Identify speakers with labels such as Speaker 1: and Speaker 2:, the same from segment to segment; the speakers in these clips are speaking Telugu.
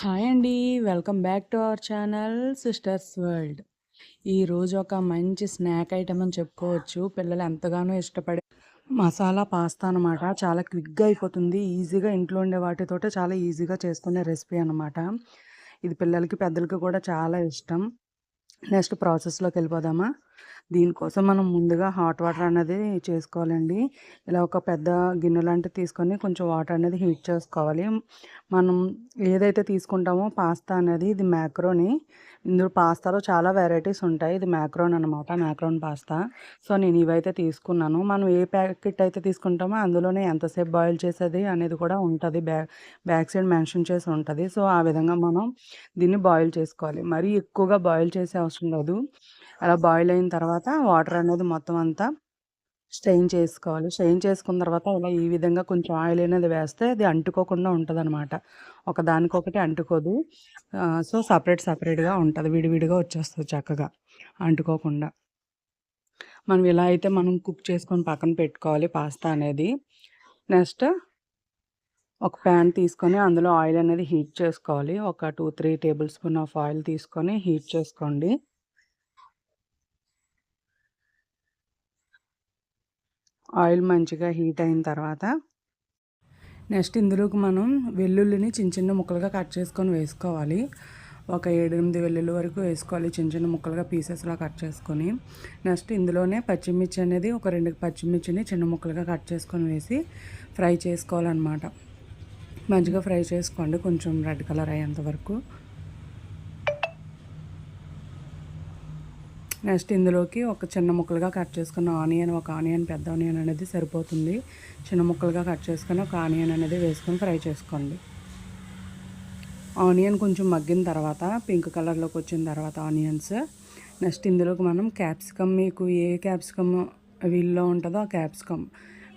Speaker 1: హాయ్ అండి. Welcome back to our channel sisters world. ఈరోజు ఒక మంచి స్నాక్ ఐటమ్ అని చెప్పుకోవచ్చు. పిల్లలు ఎంతగానో ఇష్టపడే మసాలా పాస్తా అనమాట చాలా క్విక్గా అయిపోతుంది. ఈజీగా ఇంట్లో ఉండే వాటితోటే చాలా ఈజీగా చేసుకునే రెసిపీ అనమాట ఇది పిల్లలకి పెద్దలకి కూడా చాలా ఇష్టం. నెక్స్ట్ ప్రాసెస్లోకి వెళ్ళిపోదామా? దీనికోసం మనం ముందుగా హాట్ వాటర్ అనేది చేసుకోవాలండి. ఇలా ఒక పెద్ద గిన్నె లాంటివి తీసుకొని కొంచెం వాటర్ అనేది హీట్ చేసుకోవాలి. మనం ఏదైతే తీసుకుంటామో పాస్తా అనేది ఇది మ్యాక్రోని. ఇందులో పాస్తాలో చాలా వెరైటీస్ ఉంటాయి. ఇది మ్యాక్రోన్ అనమాట మ్యాక్రోన్ పాస్తా. సో నేను ఇవైతే తీసుకున్నాను. మనం ఏ ప్యాకెట్ అయితే తీసుకుంటామో అందులోనే ఎంతసేపు బాయిల్ చేసేది అనేది కూడా ఉంటుంది. బ్యాక్ బ్యాక్ సైడ్ మెన్షన్ చేసి ఉంటుంది. సో ఆ విధంగా మనం దీన్ని బాయిల్ చేసుకోవాలి. మరీ ఎక్కువగా బాయిల్ చేసే అవసరం లేదు. అలా బాయిల్ అయిన తర్వాత తర్వాత వాటర్ అనేది మొత్తం అంతా స్ట్రెయిన్ చేసుకోవాలి. స్ట్రెయిన్ చేసుకున్న తర్వాత ఇలా ఈ విధంగా కొంచెం ఆయిల్ అనేది వేస్తే అది అంటుకోకుండా ఉంటుంది అనమాట ఒకదానికొకటి అంటుకోదు. సో సపరేట్ సపరేట్గా ఉంటుంది. విడివిడిగా వచ్చేస్తుంది చక్కగా అంటుకోకుండా. మనం ఇలా అయితే మనం కుక్ చేసుకొని పక్కన పెట్టుకోవాలి పాస్తా అనేది. నెక్స్ట్ ఒక ప్యాన్ తీసుకొని అందులో ఆయిల్ అనేది హీట్ చేసుకోవాలి. ఒక two three tablespoon of oil తీసుకొని హీట్ చేసుకోండి. ఆయిల్ మంచిగా హీట్ అయిన తర్వాత నెక్స్ట్ ఇందులోకి మనం వెల్లుల్లిని చిన్న చిన్న ముక్కలుగా కట్ చేసుకొని వేసుకోవాలి. ఒక ఏడెనిమిది వెల్లుల్లి వరకు వేసుకోవాలి చిన్న చిన్న ముక్కలుగా పీసెస్లా కట్ చేసుకొని. నెక్స్ట్ ఇందులోనే పచ్చిమిర్చి అనేది ఒక రెండు పచ్చిమిర్చిని చిన్న ముక్కలుగా కట్ చేసుకొని వేసి ఫ్రై చేసుకోవాలన్నమాట. మంచిగా ఫ్రై చేసుకోండి. కొంచెం రెడ్ కలర్ అయ్యేంత వరకు. నెక్స్ట్ ఇందులోకి ఒక చిన్న ముక్కలుగా కట్ చేసుకున్న ఆనియన్ ఒక ఆనియన్ పెద్ద ఆనియన్ అనేది సరిపోతుంది. చిన్న ముక్కలుగా కట్ చేసుకుని ఒక ఆనియన్ అనేది వేసుకొని ఫ్రై చేసుకోండి. ఆనియన్ కొంచెం మగ్గిన తర్వాత పింక్ కలర్లోకి వచ్చిన తర్వాత ఆనియన్స్. నెక్స్ట్ ఇందులోకి మనం క్యాప్సికమ్ మీకు ఏ క్యాప్సికమ్ వీల్లో ఉంటుందో ఆ క్యాప్సికమ్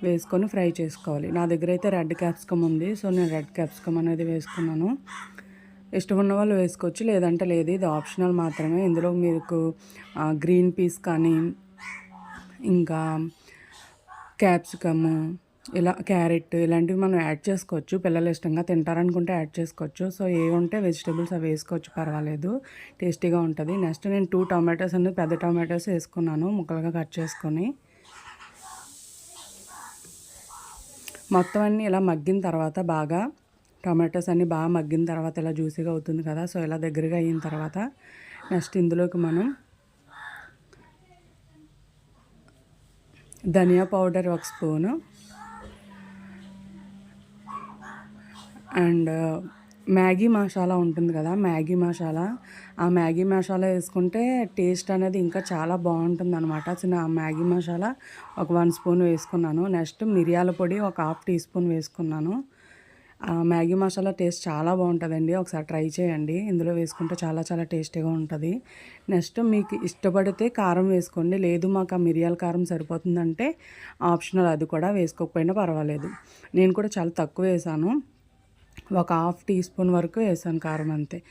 Speaker 1: వేసుకొని ఫ్రై చేసుకోవాలి. నా దగ్గర అయితే రెడ్ క్యాప్సికమ్ ఉంది సో నేను రెడ్ క్యాప్సికమ్ అనేది వేసుకున్నాను. ఇష్టం ఉన్న వాళ్ళు వేసుకోవచ్చు లేదంటే లేదు. ఇది ఆప్షనల్ మాత్రమే. ఇందులో మీకు గ్రీన్ పీస్ కానీ ఇంకా క్యాప్సికమ్ ఇలా క్యారెట్ ఇలాంటివి మనం యాడ్ చేసుకోవచ్చు. పిల్లలు ఇష్టంగా తింటారనుకుంటే యాడ్ చేసుకోవచ్చు. సో ఏ ఉంటే వెజిటేబుల్స్ అవి వేసుకోవచ్చు పర్వాలేదు. టేస్టీగా ఉంటుంది. నెక్స్ట్ నేను టూ టమాటోస్ అనేది పెద్ద టమాటోస్ వేసుకున్నాను ముక్కలుగా కట్ చేసుకొని. మొత్తం అన్నీ ఇలా మగ్గిన తర్వాత బాగా టమాటోస్ అన్నీ బాగా మగ్గిన తర్వాత ఇలా జ్యూసీగా అవుతుంది కదా సో ఇలా దగ్గరగా అయిన తర్వాత నెక్స్ట్ ఇందులోకి మనం ధనియా పౌడర్ ఒక స్పూను అండ్ మ్యాగీ మసాలా ఉంటుంది కదా మ్యాగీ మసాలా. ఆ మ్యాగీ మసాలా వేసుకుంటే టేస్ట్ అనేది ఇంకా చాలా బాగుంటుంది అనమాట చిన్న మ్యాగీ మసాలా ఒక వన్ స్పూన్ వేసుకున్నాను. నెక్స్ట్ మిరియాల పొడి ఒక హాఫ్ టీ స్పూన్ వేసుకున్నాను. మ్యాగీ మసాలా టేస్ట్ చాలా బాగుంటుందండి. ఒకసారి ట్రై చేయండి. ఇందులో వేసుకుంటే చాలా చాలా టేస్టీగా ఉంటుంది. నెక్స్ట్ మీకు ఇష్టపడితే కారం వేసుకోండి. లేదు మాకు ఆ మిరియాల కారం సరిపోతుందంటే ఆప్షనల్ అది కూడా వేసుకోకపోయినా పర్వాలేదు. నేను కూడా చాలా తక్కువ వేసాను. ఒక హాఫ్ టీ స్పూన్ వరకు వేసాను కారం అంతే.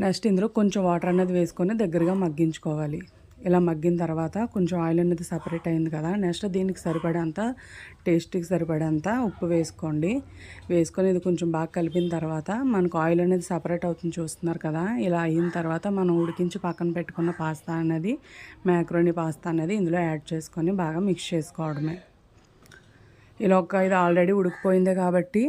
Speaker 1: నెక్స్ట్ ఇందులో కొంచెం వాటర్ అనేది వేసుకొని దగ్గరగా మగ్గించుకోవాలి. ఇలా మగ్గిన తర్వాత కొంచెం ఆయిల్ అనేది సపరేట్ అయింది కదా నెక్స్ట్ దీనికి సరిపడేంత టేస్ట్కి సరిపడేంత ఉప్పు వేసుకోండి. వేసుకొని ఇది కొంచెం బాగా కలిపిన తర్వాత మనకు ఆయిల్ అనేది సపరేట్ అవుతుంది చూస్తున్నారు కదా ఇలా అయిన తర్వాత మనం ఉడికించి పక్కన పెట్టుకున్న పాస్తా అనేది మ్యాక్రోని పాస్తా అనేది ఇందులో యాడ్ చేసుకొని బాగా మిక్స్ చేసుకోవడమే. ఇలా ఒక ఇది ఆల్రెడీ ఉడికిపోయిందే కాబట్టి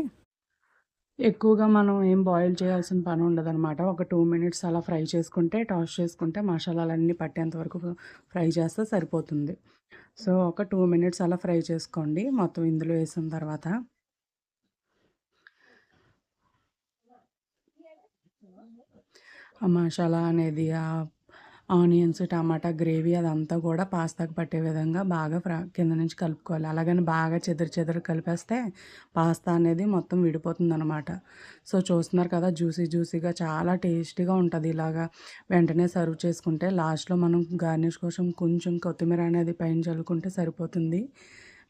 Speaker 1: ఎక్కువగా మనం ఏం బాయిల్ చేయాల్సిన పని ఉండదనమాట ఒక టూ మినిట్స్ అలా ఫ్రై చేసుకుంటే టాస్ చేసుకుంటే మసాలాలన్నీ పట్టేంత వరకు ఫ్రై చేస్తే సరిపోతుంది. సో ఒక టూ మినిట్స్ అలా ఫ్రై చేసుకోండి. మొత్తం ఇందులో వేసిన తర్వాత ఆ మసాలా అనేది ఆ ఆనియన్స్ టమాటా గ్రేవీ అదంతా కూడా పాస్తాకు పట్టే విధంగా బాగా ఫ్రా కింద నుంచి కలుపుకోవాలి. అలాగని బాగా చెదరు చెదరు కలిపేస్తే పాస్తా అనేది మొత్తం విడిపోతుంది అనమాట సో చూస్తున్నారు కదా జ్యూసీ జ్యూసీగా చాలా టేస్టీగా ఉంటుంది ఇలాగా. వెంటనే సర్వ్ చేసుకుంటే లాస్ట్లో మనం గార్నిష్ కోసం కొంచెం కొత్తిమీర అనేది పైన చల్లుకుంటే సరిపోతుంది.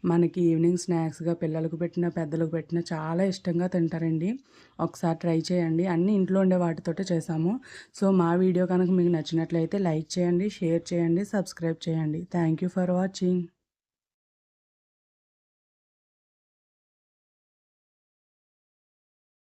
Speaker 1: మనకి ఈవినింగ్ స్నాక్స్గా పిల్లలకు పెట్టిన పెద్దలకు పెట్టిన చాలా ఇష్టంగా తింటారండి. ఒకసారి ట్రై చేయండి. అన్నీ ఇంట్లో ఉండే వాటితోటే చేసాము సో మా వీడియో కనుక మీకు నచ్చినట్లయితే లైక్ చేయండి షేర్ చేయండి సబ్స్క్రైబ్ చేయండి. Thank you for watching.